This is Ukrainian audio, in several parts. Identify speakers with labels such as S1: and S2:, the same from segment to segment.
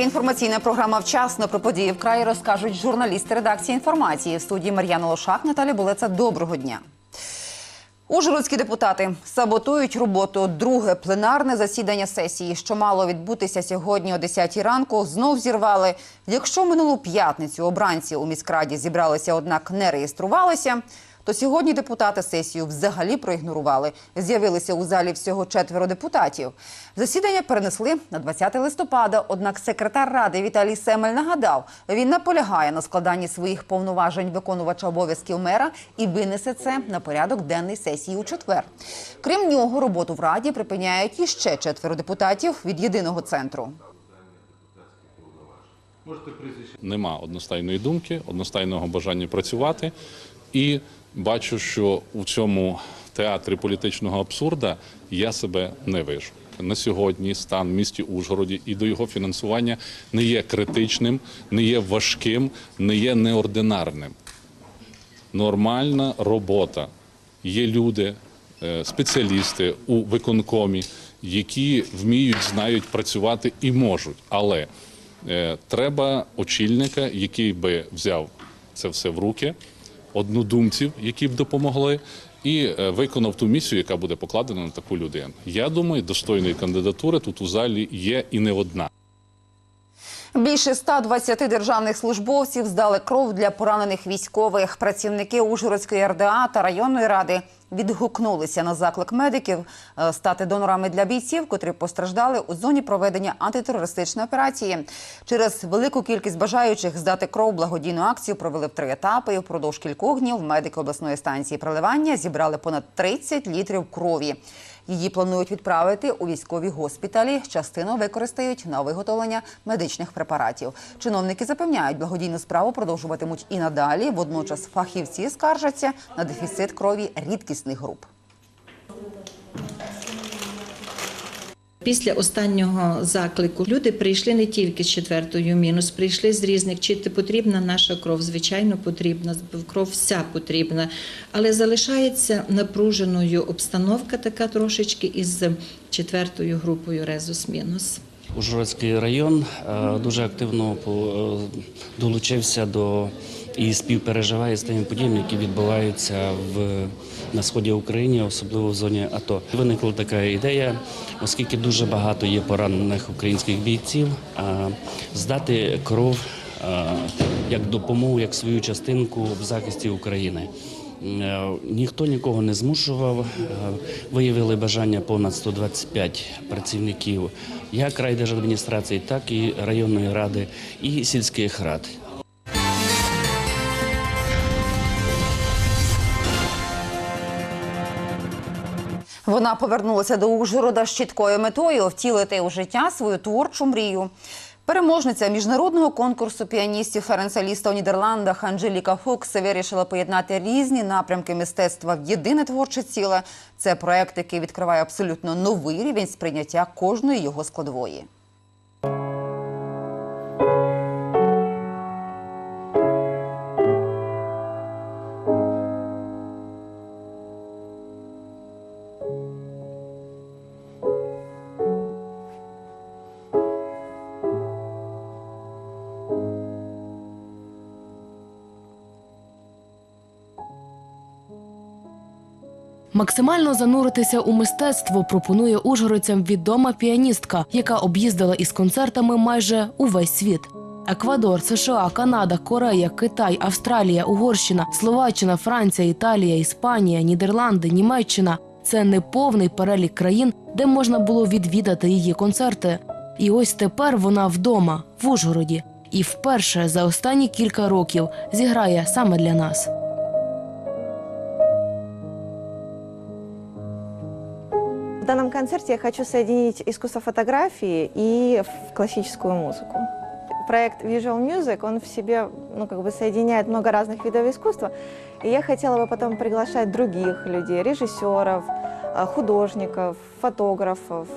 S1: ефірі інформаційна програма Вчасно про події в краї розкажуть журналісти редакції інформації в студії Мар'яна Лошак, Наталя Булеца. Доброго дня. Ужгородські депутати саботують роботу. Друге пленарне засідання сесії, що мало відбутися сьогодні о 10 ранку, знов зірвали. Якщо минулу п'ятницю обранці у міськраді зібралися, однак не реєструвалися, то сьогодні депутати сесію взагалі проігнорували. З'явилися у залі всього четверо депутатів. Засідання перенесли на 20 листопада. Однак секретар ради Віталій Семель нагадав, він наполягає на складанні своїх повноважень виконувача обов'язків мера і винесе це на порядок денний сесії у четвер. Крім нього, роботу в раді припиняють іще четверо депутатів від єдиного центру.
S2: Нема одностайної думки, одностайного бажання працювати. І бачу, що у цьому театрі політичного абсурда я себе не вижу. На сьогодні стан в місті Ужгороді і до його фінансування не є критичним, не є важким, не є неординарним. Нормальна робота. Є люди, е, спеціалісти у виконкомі, які вміють, знають працювати і можуть. Але е, треба очільника, який би взяв це все в руки, однодумців, які б допомогли, і е, виконав ту місію, яка буде покладена на таку людину. Я думаю, достойної кандидатури тут у залі є і не одна.
S1: Більше 120 державних службовців здали кров для поранених військових. Працівники Ужгородської РДА та районної ради відгукнулися на заклик медиків е, стати донорами для бійців, котрі постраждали у зоні проведення антитерористичної операції. Через велику кількість бажаючих здати кров благодійну акцію провели в три етапи. Впродовж кількох днів медики обласної станції проливання зібрали понад 30 літрів крові. Її планують відправити у військові госпіталі. Частину використають на виготовлення медичних препаратів. Чиновники запевняють, благодійну справу продовжуватимуть і надалі. Водночас фахівці скаржаться на дефіцит крові рідкісних груп.
S3: Після останнього заклику люди прийшли не тільки з четвертою мінус, прийшли з різних, чи потрібна наша кров, звичайно, потрібна, кров вся потрібна, але залишається напруженою обстановка така трошечки із четвертою групою резус мінус.
S4: Ужгородський район е, дуже активно е, долучився до і співпереживає з тими подіями, які відбуваються в на сході України, особливо в зоні АТО. Виникла така ідея, оскільки дуже багато є поранених українських бійців, е, здати кров як допомогу, як свою частинку в захисті України. Е, Ніхто нікого не змушував. Е, Виявили бажання понад 125 працівників як райдержадміністрації, так і районної ради і сільських рад.
S1: Вона повернулася до Ужгорода з чіткою метою втілити у життя свою творчу мрію. Переможниця міжнародного конкурсу піаністів Ференса Ліста у Нідерландах Анжеліка Фукс вирішила поєднати різні напрямки мистецтва в єдине творче ціле. Це проект, який відкриває абсолютно новий рівень сприйняття кожної його складової.
S5: Максимально зануритися у мистецтво пропонує ужгородцям відома піаністка, яка об'їздила із концертами майже увесь світ. Еквадор, США, Канада, Корея, Китай, Австралія, Угорщина, Словаччина, Франція, Італія, Іспанія, Нідерланди, Німеччина це неповний перелік країн, де можна було відвідати її концерти. І ось тепер вона вдома, в Ужгороді, і вперше за останні кілька років зіграє саме для нас.
S6: В данном концерте я хочу соединить искусство фотографии и в классическую музыку. Проект Visual Music, он в себе ну, как бы соединяет много разных видов искусства. И я хотела бы потом приглашать других людей, режиссеров, э, художников, фотографов,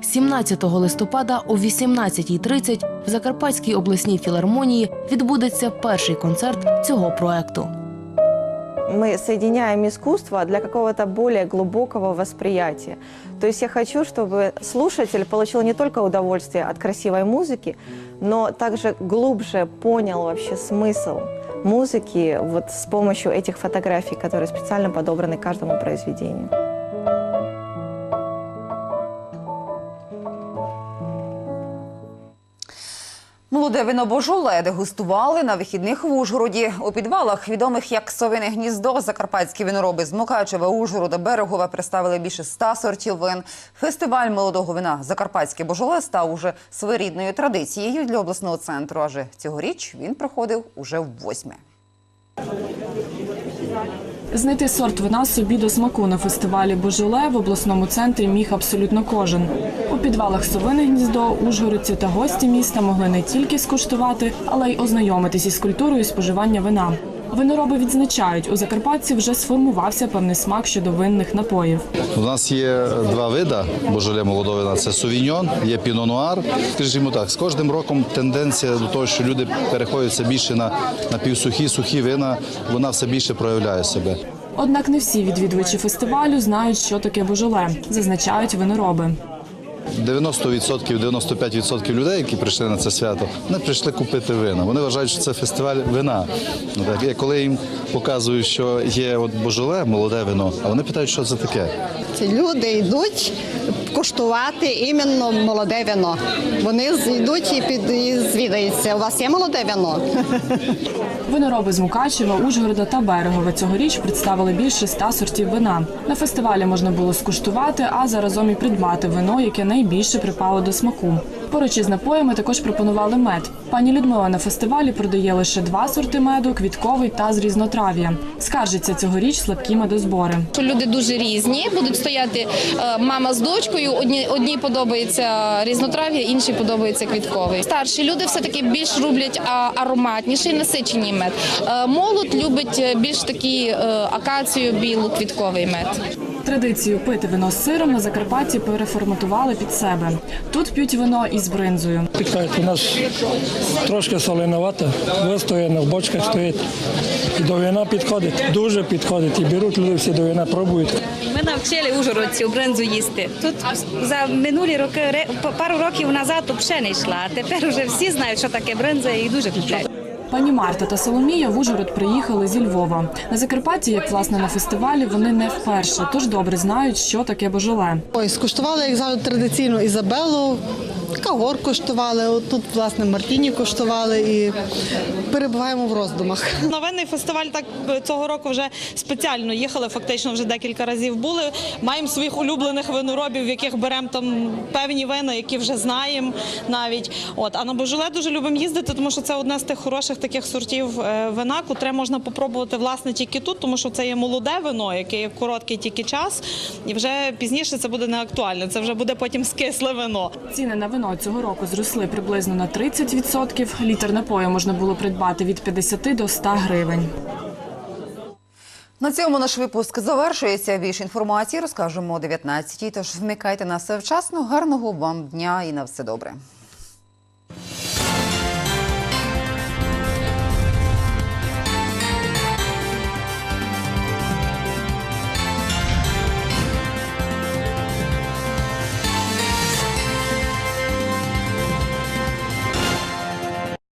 S5: 17 листопада о 18.30 в Закарпатській обласній філармонії відбудеться перший концерт цього проекту.
S6: Мы соединяем искусство для какого-то более глубокого восприятия. То есть я хочу, чтобы слушатель получил не только удовольствие от красивой музыки, но также глубже понял вообще смысл музыки вот с помощью этих фотографий, которые специально подобраны каждому произведению.
S1: Молоде вино Божоле дегустували на вихідних в Ужгороді. У підвалах, відомих як Совине гніздо, закарпатські винороби з Мукачева, Ужгорода, Берегова представили більше ста сортів вин. Фестиваль молодого вина Закарпатське Божоле став уже своєрідною традицією для обласного центру. Адже цьогоріч він проходив уже в восьме.
S7: Знайти сорт вина собі до смаку на фестивалі Божоле в обласному центрі міг абсолютно кожен. У підвалах Совини гніздо ужгородці та гості міста могли не тільки скуштувати, але й ознайомитись із культурою споживання вина. Винороби відзначають, у закарпатців вже сформувався певний смак щодо винних напоїв.
S8: У нас є два види божоле молодого вина. Це сувіньон, є пінонуар. Скажімо так, з кожним роком тенденція до того, що люди переходяться більше на, на півсухі, сухі вина, вона все більше проявляє себе.
S7: Однак не всі відвідувачі фестивалю знають, що таке божоле, зазначають винороби.
S8: 90%, 95% людей, які прийшли на це свято, вони прийшли купити вина. Вони вважають, що це фестиваль вина. Ну, Так, коли їм показую, що є от божоле, молоде вино, а вони питають, що це таке.
S9: Люди йдуть куштувати іменно молоде вино. Вони зійдуть йдуть і під і звідаються. У вас є молоде вино?
S7: Винороби з Мукачева, Ужгорода та Берегова цьогоріч представили більше ста сортів вина. На фестивалі можна було скуштувати, а заразом і придбати вино, яке найбільше припало до смаку. Поруч із напоями також пропонували мед. Пані Людмила на фестивалі продає лише два сорти меду квітковий та з різнотрав'я. Скаржиться цьогоріч слабкі медозбори.
S10: люди дуже різні, будуть стояти е, мама з дочкою. Одні одній подобається різнотрав'я, іншій подобається квітковий. Старші люди все таки більш люблять ароматніший, насичений мед. Е, Молодь любить е, більш такий акацію, білу квітковий мед.
S7: Традицію пити вино з сиром на Закарпатті переформатували під себе. Тут п'ють вино із бринзою.
S11: Підкажуть, у нас трошки солиновато, вистояно в бочках стоїть. І до вина підходить, дуже підходить. І беруть люди всі до вина, пробують.
S12: Ми навчили ужгородців бринзу їсти. Тут за минулі роки пару років назад ще не йшла. А тепер вже всі знають, що таке бринза, і дуже купляють.
S7: Пані Марта та Соломія в Ужгород приїхали зі Львова. На Закарпатті, як власне на фестивалі, вони не вперше, тож добре знають, що таке божоле.
S9: Ой, скуштували, як завжди, традиційно Ізабелу, Кагор коштували, от тут, власне, Мартіні коштували і перебуваємо в роздумах.
S13: На винний фестиваль так е, цього року вже спеціально їхали. Фактично вже декілька разів були. Маємо своїх улюблених виноробів, в яких беремо там певні вина, які вже знаємо навіть. От а на Божоле дуже любимо їздити, тому що це одне з тих хороших таких сортів е, вина, котре можна попробувати власне тільки тут, тому що це є молоде вино, яке є короткий тільки час, і вже пізніше це буде не актуально. Це вже буде потім скисле вино.
S7: Ціни на вино цього року зросли приблизно на 30%. Літр напою можна було придбати від 50 до 100 гривень.
S1: На цьому наш випуск завершується. Більше інформації розкажемо о 19-й, Тож вмикайте нас вчасно. Гарного вам дня і на все добре.